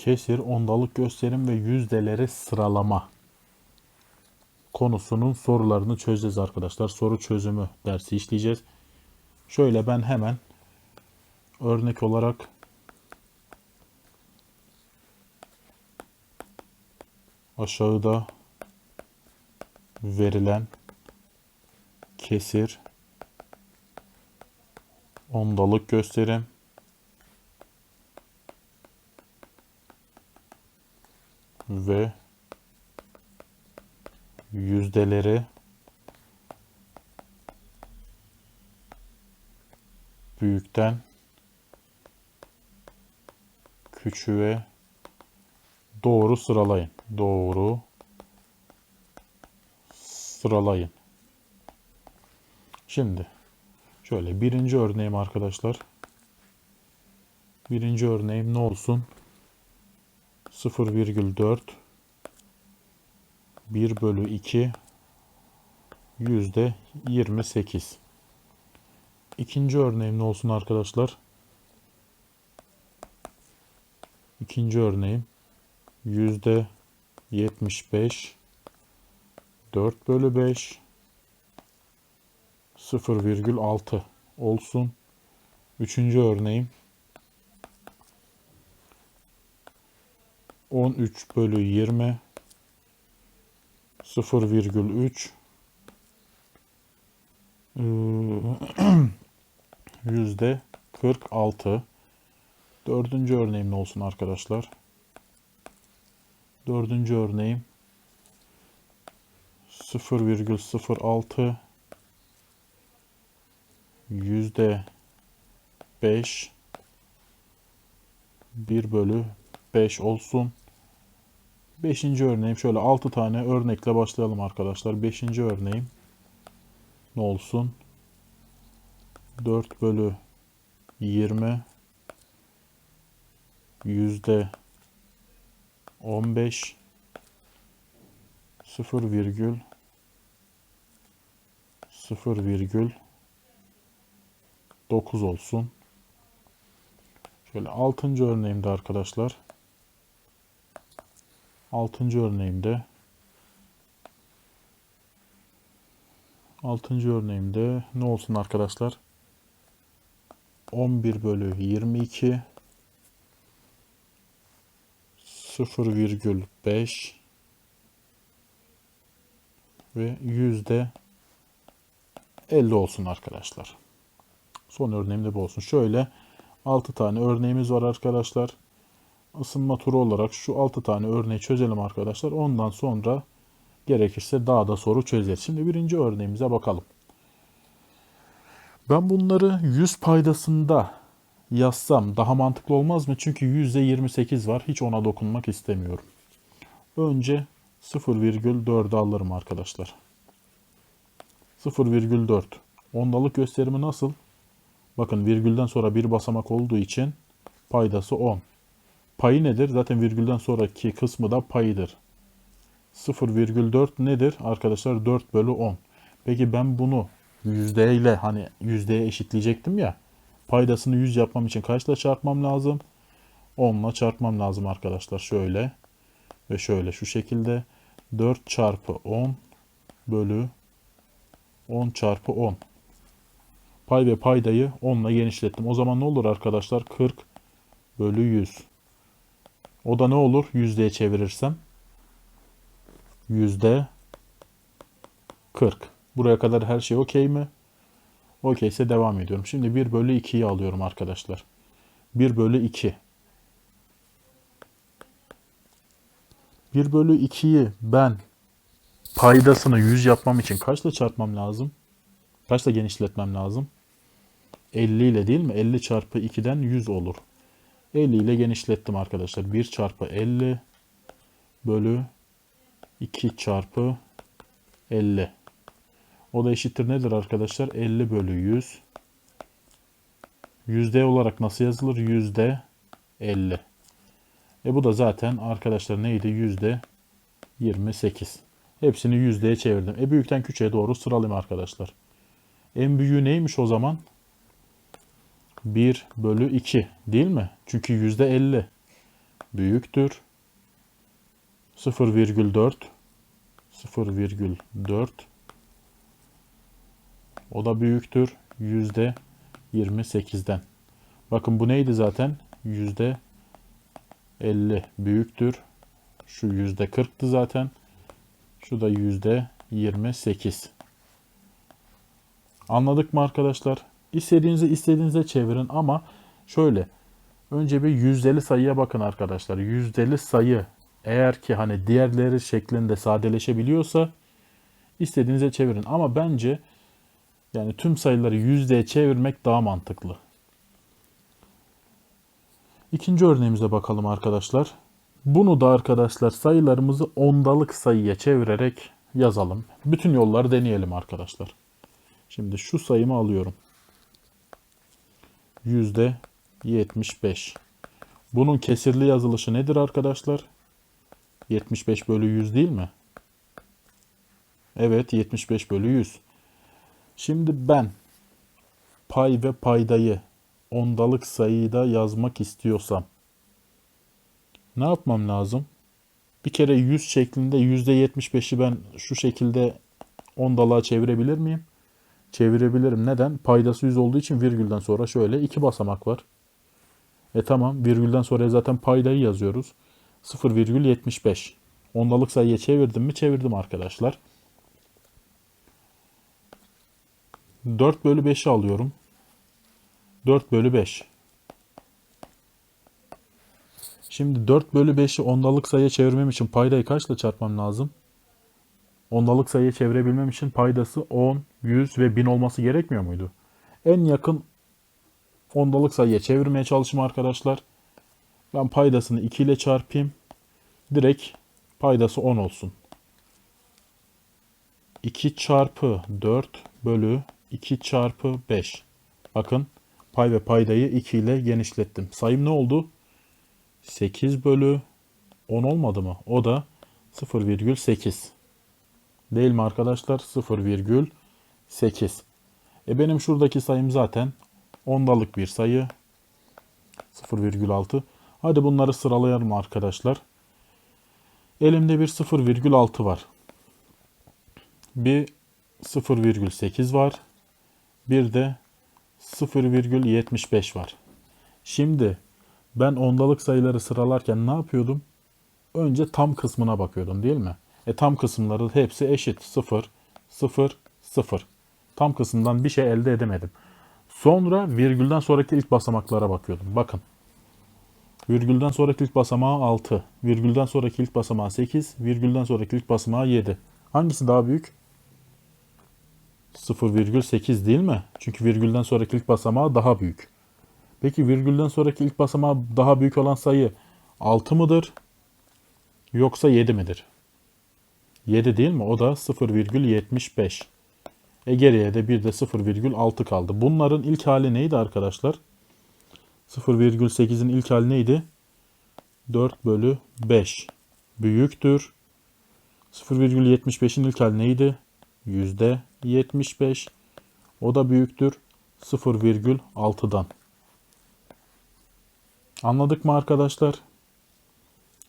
kesir, ondalık gösterim ve yüzdeleri sıralama konusunun sorularını çözeceğiz arkadaşlar. Soru çözümü dersi işleyeceğiz. Şöyle ben hemen örnek olarak aşağıda verilen kesir, ondalık gösterim ve yüzdeleri büyükten küçüğe doğru sıralayın. Doğru sıralayın. Şimdi şöyle birinci örneğim arkadaşlar. Birinci örneğim ne olsun? 0,4 1 bölü 2 yüzde 28. İkinci örneğim ne olsun arkadaşlar? İkinci örneğim yüzde 75 4 bölü 5 0,6 olsun. Üçüncü örneğim 13 bölü 20 0,3 eee, yüzde 46 dördüncü örneğim ne olsun arkadaşlar? Dördüncü örneğim 0,06 yüzde 5 1 bölü 5 olsun. Beşinci örneğim şöyle 6 tane örnekle başlayalım arkadaşlar. Beşinci örneğim ne olsun? 4 bölü 20 yüzde 15 0 virgül 0 virgül 9 olsun. Şöyle 6. örneğimde arkadaşlar. 6. örneğimde 6. örneğimde ne olsun arkadaşlar? 11 bölü 22 0,5 ve yüzde 50 olsun arkadaşlar. Son örneğim de bu olsun. Şöyle 6 tane örneğimiz var arkadaşlar. Isınma turu olarak şu 6 tane örneği çözelim arkadaşlar. Ondan sonra gerekirse daha da soru çözeriz. Şimdi birinci örneğimize bakalım. Ben bunları 100 paydasında yazsam daha mantıklı olmaz mı? Çünkü %28 var. Hiç ona dokunmak istemiyorum. Önce 0,4'ü alırım arkadaşlar. 0,4. Ondalık gösterimi nasıl? Bakın virgülden sonra bir basamak olduğu için paydası 10. Payı nedir? Zaten virgülden sonraki kısmı da payıdır. 0,4 nedir? Arkadaşlar 4 bölü 10. Peki ben bunu yüzdeyle hani yüzdeye eşitleyecektim ya. Paydasını 100 yapmam için kaçla çarpmam lazım? 10 ile çarpmam lazım arkadaşlar. Şöyle ve şöyle şu şekilde 4 çarpı 10 bölü 10 çarpı 10. Pay ve paydayı 10 ile genişlettim. O zaman ne olur arkadaşlar? 40 bölü 100. O da ne olur? Yüzdeye çevirirsem. Yüzde 40. Buraya kadar her şey okey mi? Okey ise devam ediyorum. Şimdi 1 bölü 2'yi alıyorum arkadaşlar. 1 bölü 2. 1 bölü 2'yi ben paydasını 100 yapmam için kaçla çarpmam lazım? Kaçla genişletmem lazım? 50 ile değil mi? 50 çarpı 2'den 100 olur. 50 ile genişlettim arkadaşlar. 1 çarpı 50 bölü 2 çarpı 50. O da eşittir nedir arkadaşlar? 50 bölü 100. Yüzde olarak nasıl yazılır? Yüzde 50. E bu da zaten arkadaşlar neydi? Yüzde 28. Hepsini yüzdeye çevirdim. E büyükten küçüğe doğru sıralayayım arkadaşlar. En büyüğü neymiş o zaman? 1 bölü 2 değil mi? Çünkü yüzde 50. büyüktür. 0,4 0,4 o da büyüktür. Yüzde 28'den. Bakın bu neydi zaten? Yüzde 50 büyüktür. Şu yüzde 40'tı zaten. Şu da yüzde 28. Anladık mı arkadaşlar? İstediğinizi istediğinize çevirin ama şöyle önce bir yüzdeli sayıya bakın arkadaşlar. Yüzdeli sayı eğer ki hani diğerleri şeklinde sadeleşebiliyorsa istediğinize çevirin. Ama bence yani tüm sayıları yüzdeye çevirmek daha mantıklı. İkinci örneğimize bakalım arkadaşlar. Bunu da arkadaşlar sayılarımızı ondalık sayıya çevirerek yazalım. Bütün yolları deneyelim arkadaşlar. Şimdi şu sayımı alıyorum. Yüzde 75. Bunun kesirli yazılışı nedir arkadaşlar? 75 bölü 100 değil mi? Evet 75 bölü 100. Şimdi ben pay ve paydayı ondalık sayıda yazmak istiyorsam ne yapmam lazım? Bir kere 100 şeklinde %75'i ben şu şekilde ondalığa çevirebilir miyim? Çevirebilirim. Neden? Paydası 100 olduğu için virgülden sonra şöyle iki basamak var. E tamam virgülden sonra zaten paydayı yazıyoruz. 0,75. Ondalık sayıya çevirdim mi? Çevirdim arkadaşlar. 4 bölü 5'i alıyorum. 4 bölü 5. Şimdi 4 bölü 5'i ondalık sayıya çevirmem için paydayı kaçla çarpmam lazım? Ondalık sayıya çevirebilmem için paydası 10, 100 ve 1000 olması gerekmiyor muydu? En yakın ondalık sayıya çevirmeye çalışayım arkadaşlar. Ben paydasını 2 ile çarpayım. Direkt paydası 10 olsun. 2 çarpı 4 bölü 2 çarpı 5. Bakın pay ve paydayı 2 ile genişlettim. Sayım ne oldu? 8 bölü 10 olmadı mı? O da 0,8. Değil mi arkadaşlar? 0,8. E benim şuradaki sayım zaten ondalık bir sayı. 0,6. Hadi bunları sıralayalım arkadaşlar. Elimde bir 0,6 var. Bir 0,8 var. Bir de 0,75 var. Şimdi ben ondalık sayıları sıralarken ne yapıyordum? Önce tam kısmına bakıyordum değil mi? E tam kısımları hepsi eşit. 0, 0, 0. Tam kısımdan bir şey elde edemedim. Sonra virgülden sonraki ilk basamaklara bakıyordum. Bakın. Virgülden sonraki ilk basamağı 6. Virgülden sonraki ilk basamağı 8. Virgülden sonraki ilk basamağı 7. Hangisi daha büyük? 0,8 değil mi? Çünkü virgülden sonraki ilk basamağı daha büyük. Peki virgülden sonraki ilk basamağı daha büyük olan sayı 6 mıdır? Yoksa 7 midir? 7 değil mi? O da 0,75. E geriye de bir de 0,6 kaldı. Bunların ilk hali neydi arkadaşlar? 0,8'in ilk hali neydi? 4 bölü 5 büyüktür. 0,75'in ilk hali neydi? Yüzde 75. O da büyüktür 0,6'dan. Anladık mı arkadaşlar?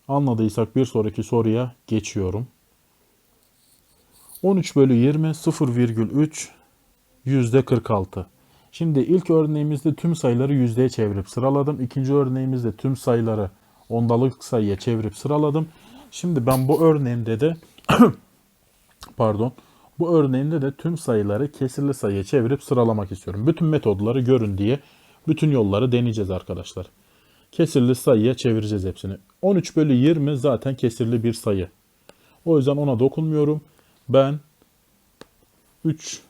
Anladıysak bir sonraki soruya geçiyorum. 13 bölü 20 0,3 yüzde 46. Şimdi ilk örneğimizde tüm sayıları yüzdeye çevirip sıraladım. İkinci örneğimizde tüm sayıları ondalık sayıya çevirip sıraladım. Şimdi ben bu örneğimde de pardon bu örneğimde de tüm sayıları kesirli sayıya çevirip sıralamak istiyorum. Bütün metodları görün diye bütün yolları deneyeceğiz arkadaşlar. Kesirli sayıya çevireceğiz hepsini. 13 bölü 20 zaten kesirli bir sayı. O yüzden ona dokunmuyorum. Ben 3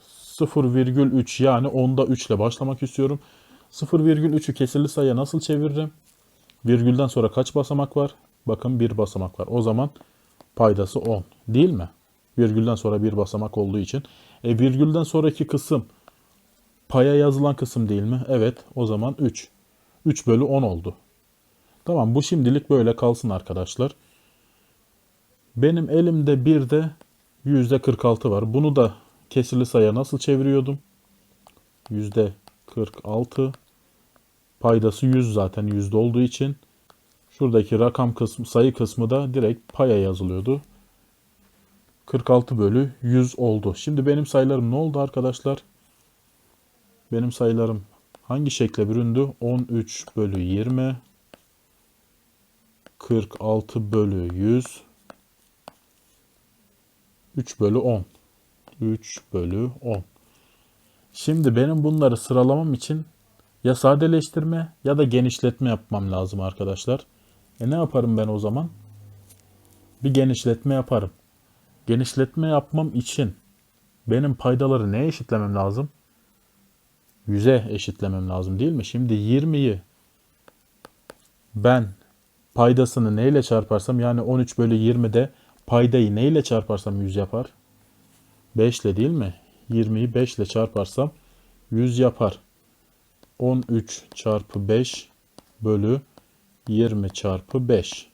0,3 yani onda 3 ile başlamak istiyorum. 0,3'ü kesirli sayıya nasıl çeviririm? Virgülden sonra kaç basamak var? Bakın bir basamak var. O zaman paydası 10 değil mi? Virgülden sonra bir basamak olduğu için. E virgülden sonraki kısım paya yazılan kısım değil mi? Evet o zaman 3. 3 bölü 10 oldu. Tamam bu şimdilik böyle kalsın arkadaşlar. Benim elimde bir de %46 var. Bunu da kesirli sayıya nasıl çeviriyordum? %46 paydası 100 zaten yüzde olduğu için Şuradaki rakam kısmı, sayı kısmı da direkt paya yazılıyordu. 46 bölü 100 oldu. Şimdi benim sayılarım ne oldu arkadaşlar? Benim sayılarım hangi şekle büründü? 13 bölü 20 46 bölü 100 3 bölü 10 3 bölü 10 Şimdi benim bunları sıralamam için ya sadeleştirme ya da genişletme yapmam lazım arkadaşlar. E ne yaparım ben o zaman? Bir genişletme yaparım. Genişletme yapmam için benim paydaları neye eşitlemem lazım? 100'e eşitlemem lazım değil mi? Şimdi 20'yi ben paydasını neyle çarparsam yani 13 bölü 20'de paydayı neyle çarparsam 100 yapar? 5 ile değil mi? 20'yi 5 ile çarparsam 100 yapar. 13 çarpı 5 bölü 20 çarpı 5.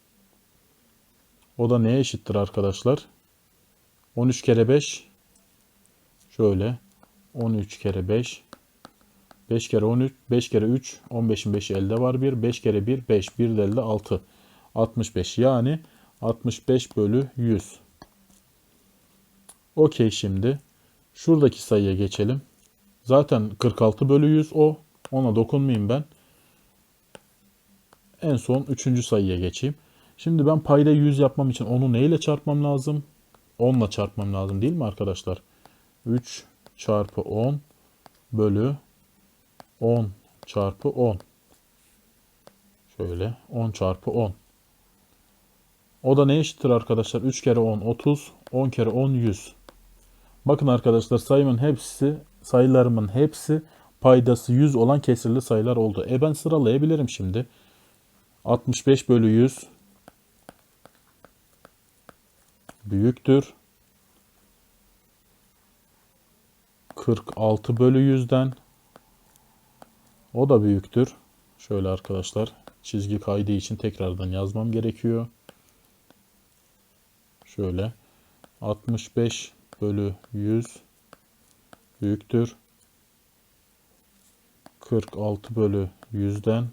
O da neye eşittir arkadaşlar? 13 kere 5 şöyle 13 kere 5 5 kere 13 5 kere 3 15'in 5'i elde var 1 5 kere 1 5 1 de elde 6 65 yani 65 bölü 100 Okey şimdi. Şuradaki sayıya geçelim. Zaten 46 bölü 100 o. Ona dokunmayayım ben. En son 3. sayıya geçeyim. Şimdi ben payda 100 yapmam için onu neyle çarpmam lazım? 10 ile çarpmam lazım değil mi arkadaşlar? 3 çarpı 10 bölü 10 çarpı 10. Şöyle 10 çarpı 10. O da ne eşittir arkadaşlar? 3 kere 10 30, 10 kere 10 100. Bakın arkadaşlar sayımın hepsi, sayılarımın hepsi paydası 100 olan kesirli sayılar oldu. E ben sıralayabilirim şimdi. 65 bölü 100 büyüktür. 46 bölü 100'den o da büyüktür. Şöyle arkadaşlar çizgi kaydığı için tekrardan yazmam gerekiyor. Şöyle 65 bölü 100 büyüktür. 46 bölü 100'den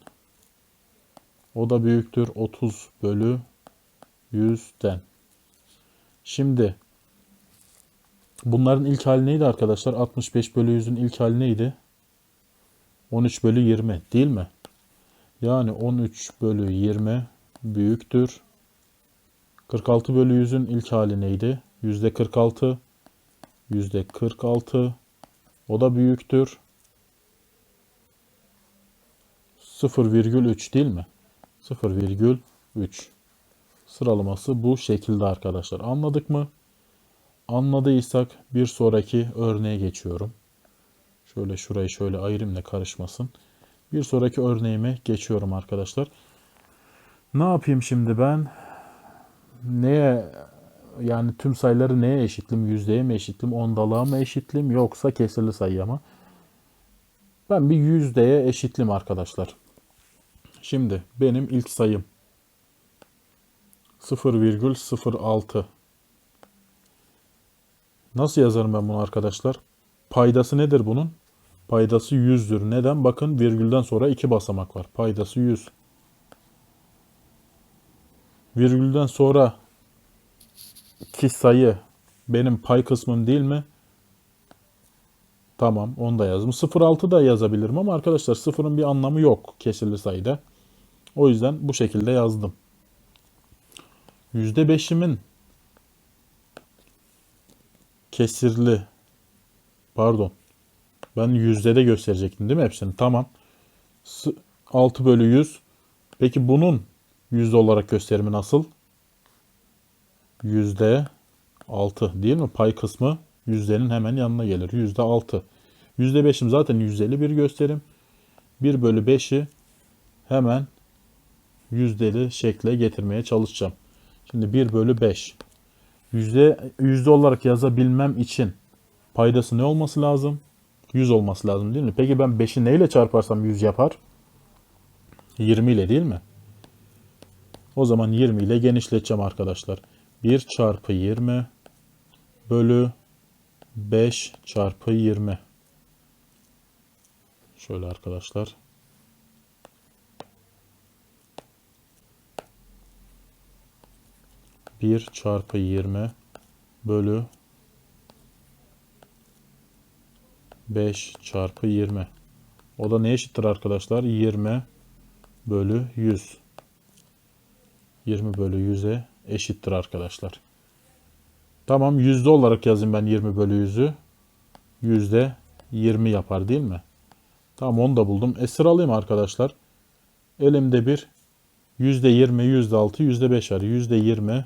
o da büyüktür 30 bölü 100'den. Şimdi bunların ilk hali neydi arkadaşlar? 65 bölü 100'ün ilk hali neydi? 13 bölü 20 değil mi? Yani 13 bölü 20 büyüktür. 46 bölü 100'ün ilk hali neydi? Yüzde 46. Yüzde 46. O da büyüktür. 0,3 değil mi? 0,3. Sıralaması bu şekilde arkadaşlar. Anladık mı? Anladıysak bir sonraki örneğe geçiyorum. Şöyle şurayı şöyle ayırayım da karışmasın. Bir sonraki örneğime geçiyorum arkadaşlar. Ne yapayım şimdi ben? Neye yani tüm sayıları neye eşitlim? Yüzdeye mi eşitlim? Ondalığa mı eşitlim? Yoksa kesirli sayıya mı? Ben bir yüzdeye eşitlim arkadaşlar. Şimdi benim ilk sayım 0,06 Nasıl yazarım ben bunu arkadaşlar? Paydası nedir bunun? Paydası 100'dür. Neden? Bakın virgülden sonra iki basamak var. Paydası 100. Virgülden sonra ki sayı benim pay kısmım değil mi? Tamam onu da yazdım. 0.6 da yazabilirim ama arkadaşlar sıfırın bir anlamı yok kesirli sayıda. O yüzden bu şekilde yazdım. %5'imin kesirli pardon ben yüzde de gösterecektim değil mi hepsini? Tamam. 6 bölü 100. Peki bunun yüzde olarak gösterimi nasıl? Yüzde 6 değil mi? Pay kısmı yüzdenin hemen yanına gelir. Yüzde 6. Yüzde 5'im zaten yüzdeli bir gösterim. 1 bölü 5'i hemen yüzdeli şekle getirmeye çalışacağım. Şimdi 1 bölü 5. Yüzde, yüzde olarak yazabilmem için paydası ne olması lazım? 100 olması lazım değil mi? Peki ben 5'i neyle çarparsam 100 yapar? 20 ile değil mi? O zaman 20 ile genişleteceğim arkadaşlar. 1 çarpı 20 bölü 5 çarpı 20. Şöyle arkadaşlar. 1 çarpı 20 bölü 5 çarpı 20. O da ne eşittir arkadaşlar? 20 bölü 100. 20 bölü 100'e eşittir arkadaşlar. Tamam yüzde olarak yazayım ben 20 bölü 100'ü. Yüzde 20 yapar değil mi? Tamam onu da buldum. E sıralayayım arkadaşlar. Elimde bir yüzde 20, yüzde 6, yüzde 5 var. Yüzde 20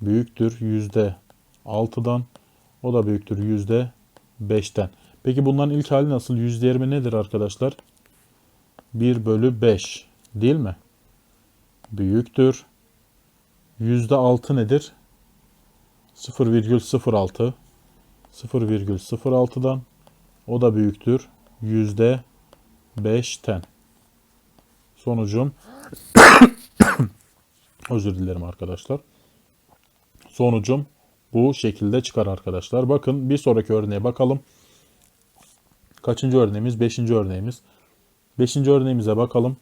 büyüktür yüzde 6'dan. O da büyüktür yüzde 5'ten. Peki bunların ilk hali nasıl? Yüzde 20 nedir arkadaşlar? 1 bölü 5 değil mi? Büyüktür. Yüzde 6 nedir? 0,06 0,06'dan o da büyüktür. Yüzde 5'ten. Sonucum özür dilerim arkadaşlar. Sonucum bu şekilde çıkar arkadaşlar. Bakın bir sonraki örneğe bakalım. Kaçıncı örneğimiz? Beşinci örneğimiz. Beşinci örneğimize bakalım.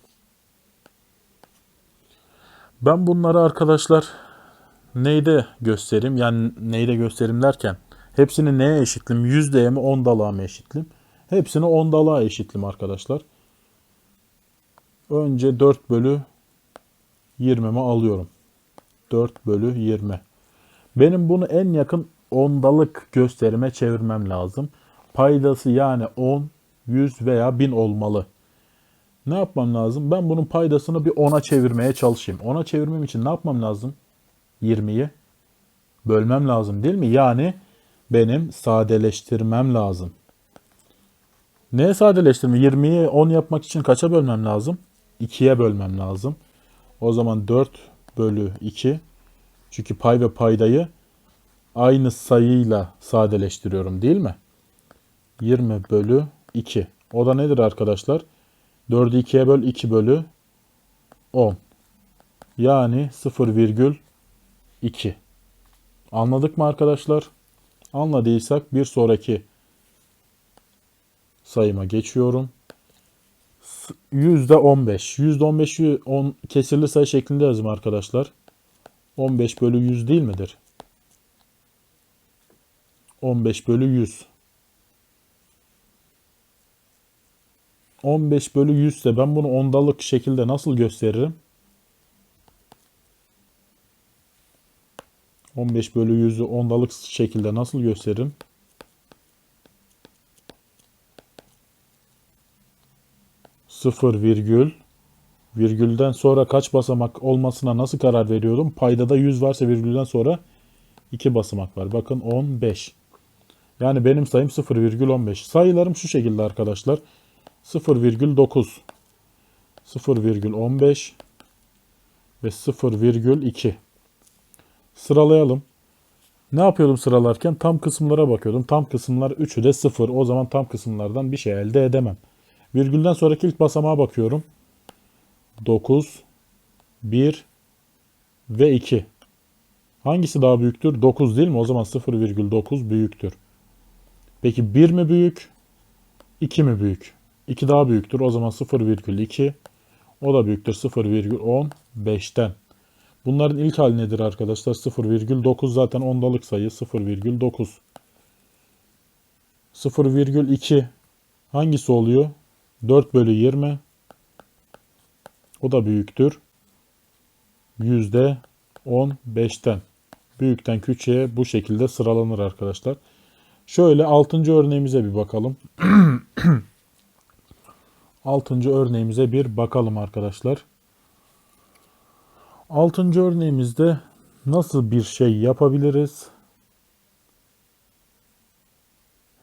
Ben bunları arkadaşlar neyde göstereyim? Yani neyde göstereyim derken hepsini neye eşitlim? Yüzdeye mi ondalığa mı eşitlim? Hepsini ondalığa eşitlim arkadaşlar. Önce 4 bölü 20'mi alıyorum. 4 bölü 20. Benim bunu en yakın ondalık gösterime çevirmem lazım. Paydası yani 10, 100 veya 1000 olmalı. Ne yapmam lazım? Ben bunun paydasını bir 10'a çevirmeye çalışayım. 10'a çevirmem için ne yapmam lazım? 20'yi bölmem lazım değil mi? Yani benim sadeleştirmem lazım. Neye sadeleştirme? 20'yi 10 yapmak için kaça bölmem lazım? 2'ye bölmem lazım. O zaman 4 bölü 2. Çünkü pay ve paydayı aynı sayıyla sadeleştiriyorum değil mi? 20 bölü 2. O da nedir arkadaşlar? 4'ü 2'ye böl 2 bölü 10. Yani 0,2. Anladık mı arkadaşlar? Anladıysak bir sonraki sayıma geçiyorum. Yüzde 15. Yüzde 15'i 10 kesirli sayı şeklinde yazayım arkadaşlar. 15 bölü 100 değil midir? 15 bölü 100. 15 bölü 100 ise ben bunu ondalık şekilde nasıl gösteririm? 15 bölü 100'ü ondalık şekilde nasıl gösteririm? Sıfır virgül virgülden sonra kaç basamak olmasına nasıl karar veriyordum? Paydada 100 varsa virgülden sonra 2 basamak var. Bakın 15. Yani benim sayım 0,15. Sayılarım şu şekilde arkadaşlar. 0,9 0,15 ve 0,2 Sıralayalım. Ne yapıyordum sıralarken? Tam kısımlara bakıyordum. Tam kısımlar 3'ü de 0. O zaman tam kısımlardan bir şey elde edemem. Virgülden sonraki ilk basamağa bakıyorum. 9, 1 ve 2. Hangisi daha büyüktür? 9 değil mi? O zaman 0,9 büyüktür. Peki 1 mi büyük? 2 mi büyük? 2 daha büyüktür. O zaman 0,2. O da büyüktür 0,15'ten. Bunların ilk hali nedir arkadaşlar? 0,9 zaten ondalık sayı 0,9. 0,2 hangisi oluyor? 4 bölü 20. O da büyüktür. Yüzde 15'ten. Büyükten küçüğe bu şekilde sıralanır arkadaşlar. Şöyle 6. örneğimize bir bakalım. 6. örneğimize bir bakalım arkadaşlar. Altıncı örneğimizde nasıl bir şey yapabiliriz?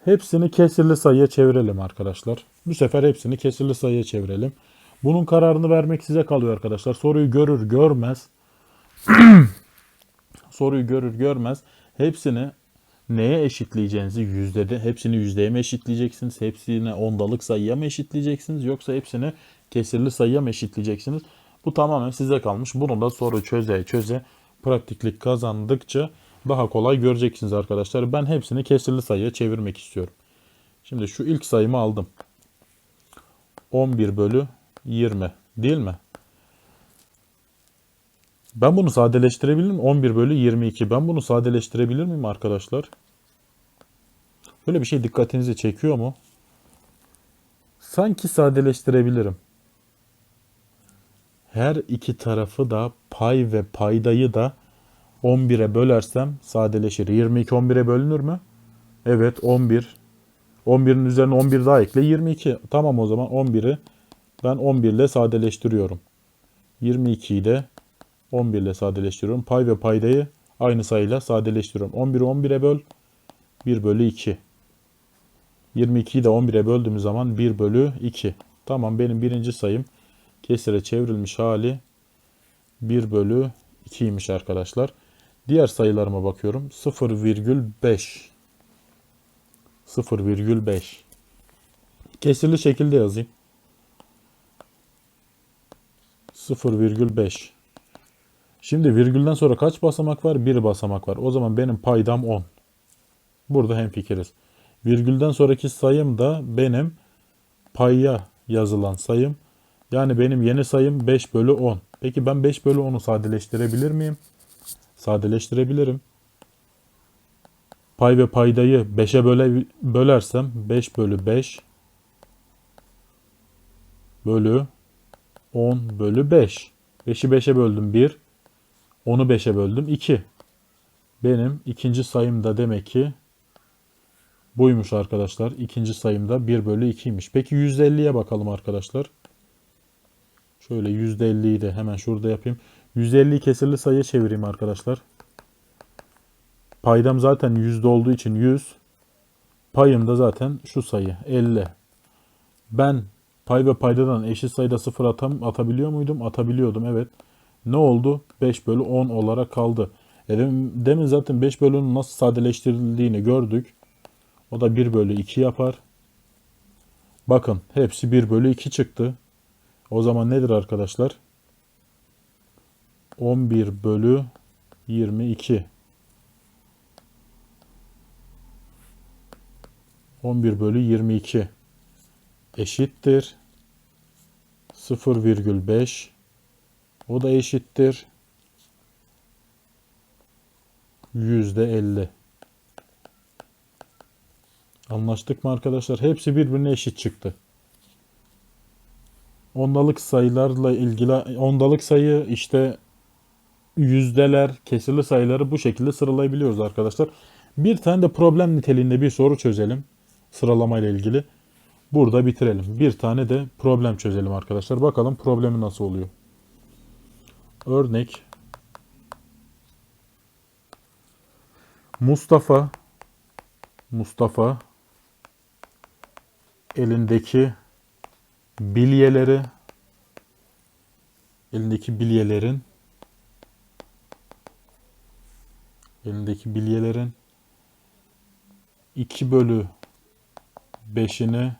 Hepsini kesirli sayıya çevirelim arkadaşlar. Bu sefer hepsini kesirli sayıya çevirelim. Bunun kararını vermek size kalıyor arkadaşlar. Soruyu görür görmez soruyu görür görmez hepsini neye eşitleyeceğinizi yüzdede hepsini yüzdeye mi eşitleyeceksiniz? Hepsini ondalık sayıya mı eşitleyeceksiniz? Yoksa hepsini kesirli sayıya mı eşitleyeceksiniz? Bu tamamen size kalmış. Bunu da soru çöze çöze pratiklik kazandıkça daha kolay göreceksiniz arkadaşlar. Ben hepsini kesirli sayıya çevirmek istiyorum. Şimdi şu ilk sayımı aldım. 11 bölü 20 değil mi? Ben bunu sadeleştirebilir miyim? 11 bölü 22. Ben bunu sadeleştirebilir miyim arkadaşlar? Böyle bir şey dikkatinizi çekiyor mu? Sanki sadeleştirebilirim. Her iki tarafı da pay ve paydayı da 11'e bölersem sadeleşir. 22 11'e bölünür mü? Evet 11. 11'in üzerine 11 daha ekle 22. Tamam o zaman 11'i ben 11 ile sadeleştiriyorum. 22'yi de 11 ile sadeleştiriyorum. Pay ve paydayı aynı sayıyla sadeleştiriyorum. 11'i 11'e böl 1 bölü 2. 22'yi de 11'e böldüğümüz zaman 1 bölü 2. Tamam benim birinci sayım kesire çevrilmiş hali 1 bölü 2'ymiş arkadaşlar. Diğer sayılarıma bakıyorum. 0,5 0,5 Kesirli şekilde yazayım. 0,5 Şimdi virgülden sonra kaç basamak var? Bir basamak var. O zaman benim paydam 10. Burada hemfikiriz. Virgülden sonraki sayım da benim payya yazılan sayım. Yani benim yeni sayım 5 bölü 10. Peki ben 5 bölü 10'u sadeleştirebilir miyim? Sadeleştirebilirim. Pay ve paydayı 5'e böle, bölersem 5 bölü 5 bölü 10 bölü 5. 5'i 5'e böldüm 1. 10'u 5'e böldüm 2. Benim ikinci sayım da demek ki buymuş arkadaşlar. İkinci sayım da 1 bölü 2'ymiş. Peki %50'ye bakalım arkadaşlar. Şöyle %50'yi de hemen şurada yapayım. %50'yi kesirli sayıya çevireyim arkadaşlar. Paydam zaten yüzde olduğu için 100. Payım da zaten şu sayı 50. Ben pay ve paydadan eşit sayıda sıfır atam, atabiliyor muydum? Atabiliyordum evet. Ne oldu? 5 bölü 10 olarak kaldı. E demin, zaten 5 bölü 10'un nasıl sadeleştirildiğini gördük. O da 1 bölü 2 yapar. Bakın hepsi 1 bölü 2 çıktı. O zaman nedir arkadaşlar? 11 bölü 22. 11 bölü 22 eşittir 0,5 o da eşittir %50 Anlaştık mı arkadaşlar? Hepsi birbirine eşit çıktı. Ondalık sayılarla ilgili ondalık sayı işte yüzdeler, kesirli sayıları bu şekilde sıralayabiliyoruz arkadaşlar. Bir tane de problem niteliğinde bir soru çözelim sıralama ile ilgili. Burada bitirelim. Bir tane de problem çözelim arkadaşlar. Bakalım problemi nasıl oluyor. Örnek Mustafa Mustafa elindeki bilyeleri elindeki bilyelerin elindeki bilyelerin 2 bölü beşini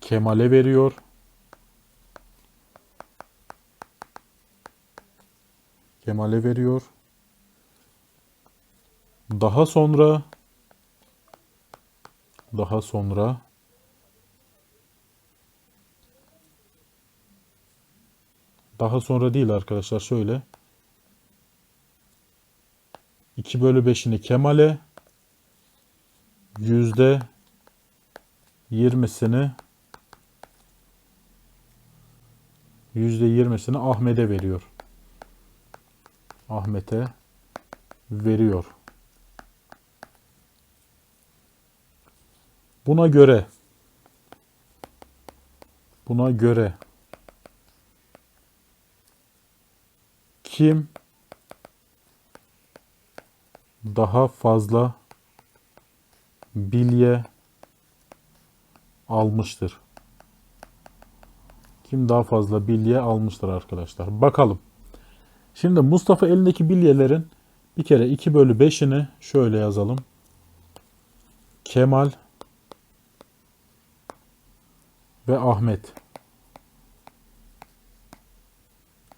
Kemal'e veriyor. Kemal'e veriyor. Daha sonra daha sonra daha sonra değil arkadaşlar şöyle 2 bölü 5'ini Kemal'e yüzde yirmisini yüzde yirmisini Ahmet'e veriyor. Ahmet'e veriyor. Buna göre buna göre kim daha fazla bilye almıştır. Kim daha fazla bilye almıştır arkadaşlar. Bakalım. Şimdi Mustafa elindeki bilyelerin bir kere 2 bölü 5'ini şöyle yazalım. Kemal ve Ahmet.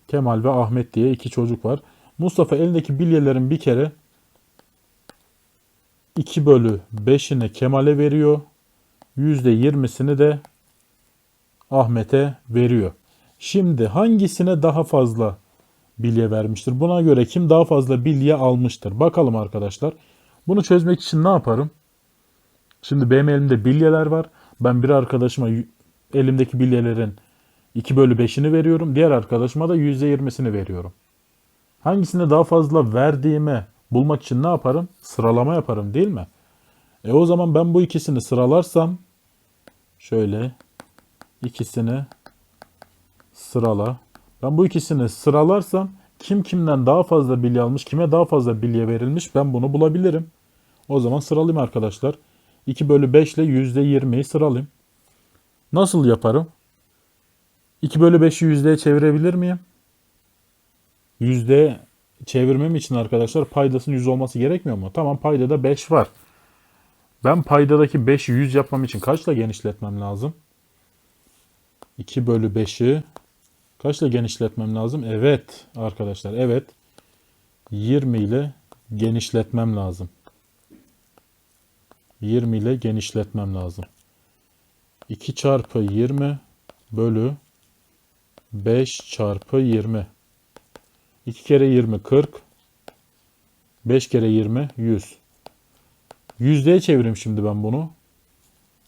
Kemal ve Ahmet diye iki çocuk var. Mustafa elindeki bilyelerin bir kere 2 bölü 5'ini Kemal'e veriyor. %20'sini de Ahmet'e veriyor. Şimdi hangisine daha fazla bilye vermiştir? Buna göre kim daha fazla bilye almıştır? Bakalım arkadaşlar. Bunu çözmek için ne yaparım? Şimdi benim elimde bilyeler var. Ben bir arkadaşıma elimdeki bilyelerin 2 bölü 5'ini veriyorum. Diğer arkadaşıma da %20'sini veriyorum. Hangisine daha fazla verdiğimi bulmak için ne yaparım? Sıralama yaparım değil mi? E o zaman ben bu ikisini sıralarsam şöyle ikisini sırala. Ben bu ikisini sıralarsam kim kimden daha fazla bilye almış, kime daha fazla bilye verilmiş ben bunu bulabilirim. O zaman sıralayayım arkadaşlar. 2 bölü 5 ile %20'yi sıralayayım. Nasıl yaparım? 2 bölü 5'i yüzdeye çevirebilir miyim? Yüzdeye çevirmem için arkadaşlar paydasının 100 olması gerekmiyor mu? Tamam paydada 5 var. Ben paydadaki 5'i 100 yapmam için kaçla genişletmem lazım? 2 bölü 5'i kaçla genişletmem lazım? Evet arkadaşlar evet. 20 ile genişletmem lazım. 20 ile genişletmem lazım. 2 çarpı 20 bölü 5 çarpı 20. 2 kere 20 40. 5 kere 20 100. Yüzdeye çevireyim şimdi ben bunu.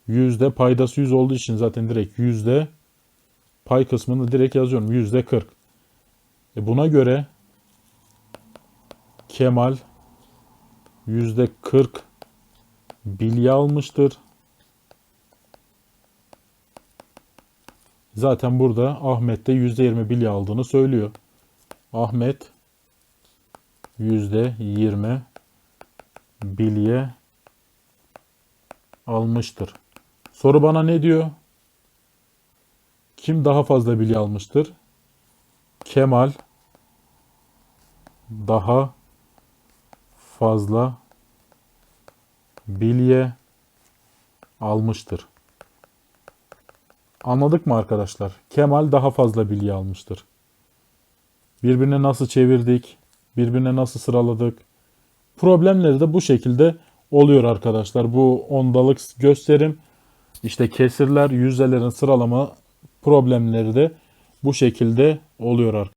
Yüzde paydası 100 olduğu için zaten direkt yüzde pay kısmını direkt yazıyorum. Yüzde 40. E buna göre Kemal yüzde 40 bilye almıştır. Zaten burada Ahmet de %20 bilye aldığını söylüyor. Ahmet %20 bilye almıştır. Soru bana ne diyor? Kim daha fazla bilye almıştır? Kemal daha fazla bilye almıştır. Anladık mı arkadaşlar? Kemal daha fazla bilgi almıştır. Birbirine nasıl çevirdik? Birbirine nasıl sıraladık? Problemleri de bu şekilde oluyor arkadaşlar. Bu ondalık gösterim, işte kesirler, yüzdelerin sıralama problemleri de bu şekilde oluyor arkadaşlar.